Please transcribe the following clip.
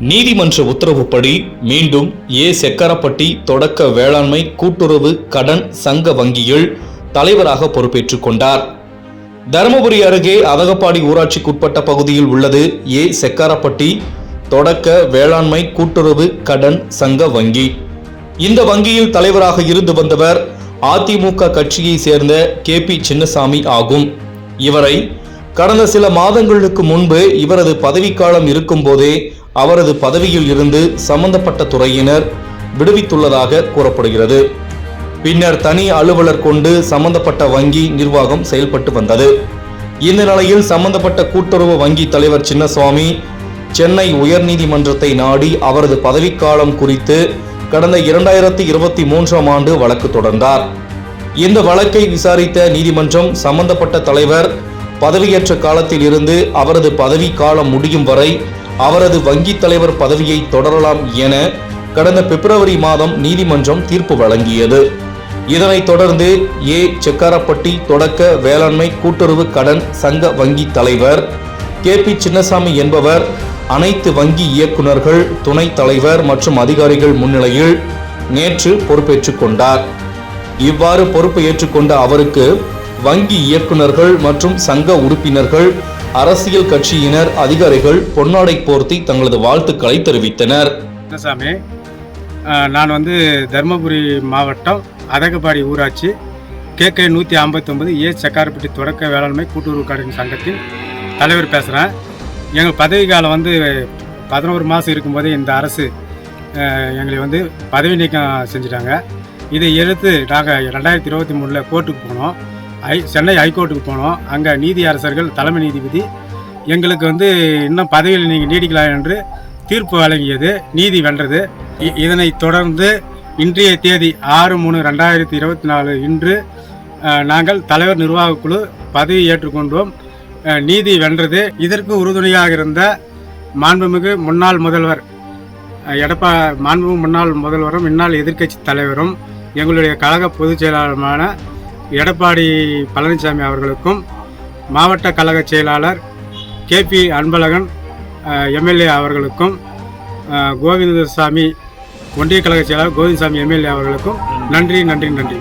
நீதிமன்ற உத்தரவுப்படி மீண்டும் ஏ. செக்கரப்பட்டி தொடக்க வேளாண்மை கூட்டுறவு கடன் சங்க வங்கியில் தலைவராக பொறுப்பேற்றுக் கொண்டார். தருமபுரி அருகே அதகப்பாடி ஊராட்சிக்குட்பட்ட பகுதியில் உள்ளது ஏ. செக்காரப்பட்டி தொடக்க வேளாண்மை கூட்டுறவு கடன் சங்க வங்கி. இந்த வங்கியில் தலைவராக இருந்து வந்தவர் அதிமுக கட்சியை சேர்ந்த கே. பி. சின்னசாமி ஆகும். இவரை கடந்த சில மாதங்களுக்கு முன்பு இவரது பதவிக்காலம் இருக்கும்போதே அவரது பதவியில் இருந்து சம்பந்தப்பட்ட துறையினர் விடுவித்துள்ளதாக கூறப்படுகிறது. பின்னர் தனி அலுவலர் கொண்டு சம்பந்தப்பட்ட வங்கி நிர்வாகம் செயல்பட்டு வந்தது. இந்த நிலையில் சம்பந்தப்பட்ட கூட்டுறவு வங்கி தலைவர் சின்னசுவாமி சென்னை உயர்நீதிமன்றத்தை நாடி அவரது பதவிக்காலம் குறித்து கடந்த இரண்டாயிரத்தி இருபத்தி மூன்றாம் ஆண்டு வழக்கு தொடர்ந்தார். இந்த வழக்கை விசாரித்த நீதிமன்றம் சம்பந்தப்பட்ட தலைவர் பதவியேற்ற காலத்தில் இருந்து அவரது பதவி காலம் முடியும் வரை அவரது வங்கி தலைவர் பதவியை தொடரலாம் என கடந்த பிப்ரவரி மாதம் நீதிமன்றம் தீர்ப்பு வழங்கியது. இதனைத் தொடர்ந்து ஏ. செக்காரப்பட்டி தொடக்க வேளாண்மை கூட்டுறவு கடன் சங்க வங்கி தலைவர் கே. பி. சின்னசாமி என்பவர் அனைத்து வங்கி இயக்குநர்கள் துணைத் தலைவர் மற்றும் அதிகாரிகள் முன்னிலையில் நேற்று பொறுப்பேற்றுக் கொண்டார். இவ்வாறு பொறுப்பு ஏற்றுக்கொண்ட அவருக்கு வங்கி இயக்குநர்கள் மற்றும் சங்க உறுப்பினர்கள் அரசியல் கட்சியினர் அதிகாரிகள் பொன்னாடை போர்த்தி தங்களது வாழ்த்துக்களை தெரிவித்தனர். கிருஷ்ணசாமி நான் வந்து தருமபுரி மாவட்டம் அதகபாடி ஊராட்சி கேகே நூற்றி ஐம்பத்தொம்பது ஏ சக்காரப்பட்டி தொடக்க வேளாண்மை கூட்டுறவு கடன் சங்கத்தின் தலைவர் பேசுகிறேன் எங்கள் பதவி காலம் வந்து பதினோரு மாதம் இருக்கும்போதே இந்த அரசு எங்களை வந்து பதவி நீக்கம் செஞ்சுட்டாங்க. இதை எதிர்த்து நாங்கள் ரெண்டாயிரத்தி இருபத்தி மூணில் கோர்ட்டுக்கு போனோம். ஐ சென்னை ஹைகோர்ட்டுக்கு போனோம். அங்கே நீதி அரசர்கள் தலைமை நீதிபதி எங்களுக்கு வந்து இன்னும் பதவியில் நீங்கள் நீடிக்கலாம் என்று தீர்ப்பு வழங்கியது நீதி வென்றது. இதனை தொடர்ந்து இன்றைய தேதி ஆறு மூணு ரெண்டாயிரத்தி இருபத்தி நாலு இன்று நாங்கள் தலைவர் நிர்வாக குழு பதவி ஏற்றுக்கொண்டோம். நீதி வென்றது. இதற்கு உறுதுணையாக இருந்த மாண்புமிகு முன்னாள் முதல்வர் எடப்பா மாண்புமிகு முன்னாள் முதல்வரும் முன்னாள் எதிர்க்கட்சி தலைவரும் எங்களுடைய கழக பொதுச் செயலாளருமான எடப்பாடி பழனிசாமி அவர்களுக்கும் மாவட்ட கழக செயலாளர் கேபி அன்பழகன் எம்எல்ஏ அவர்களுக்கும் கோவிந்தசாமி ஒன்றிய கழக செயலாளர் கோவிந்தசாமி எம்எல்ஏ அவர்களுக்கும் நன்றி நன்றி நன்றி.